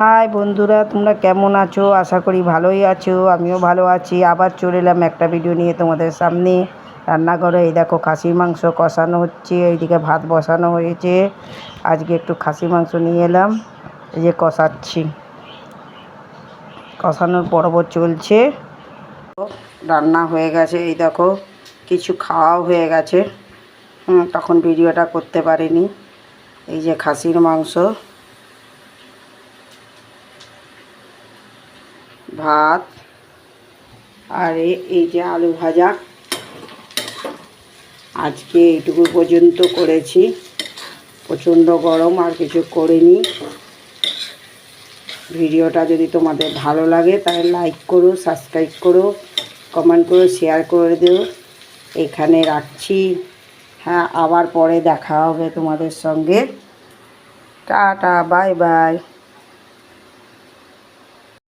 High বন্ধুরা, তোমরা কেমন আছো? আশা করি ভালোই আছো, আমিও ভালো আছি। আবার চলে এলাম একটা ভিডিও নিয়ে তোমাদের সামনে। রান্নাঘরে এই দেখো খাসির মাংস কষানো হচ্ছে, এইদিকে ভাত বসানো হয়েছে। আজকে একটু খাসি মাংস নিয়ে এলাম, এই যে কষাচ্ছি। কষানোর পর্ব চলছে। রান্না হয়ে গেছে, এই দেখো, কিছু খাওয়াও হয়ে গেছে। তখন ভিডিওটা করতে পারিনি। এই যে খাসির মাংস। ভাত, আর এই যে আলু ভাজা। আজকে এইটুকু পর্যন্ত করেছি। প্রচণ্ড গরম, আর কিছু করিনি। ভিডিওটা যদি তোমাদের ভালো লাগে, তাহলে লাইক করো সাবস্ক্রাইব করো কমেন্ট করো শেয়ার করে দিও। এখানে রাখছি। হ্যাঁ আবার পরে দেখা হবে তোমাদের সঙ্গে। Tata bye bye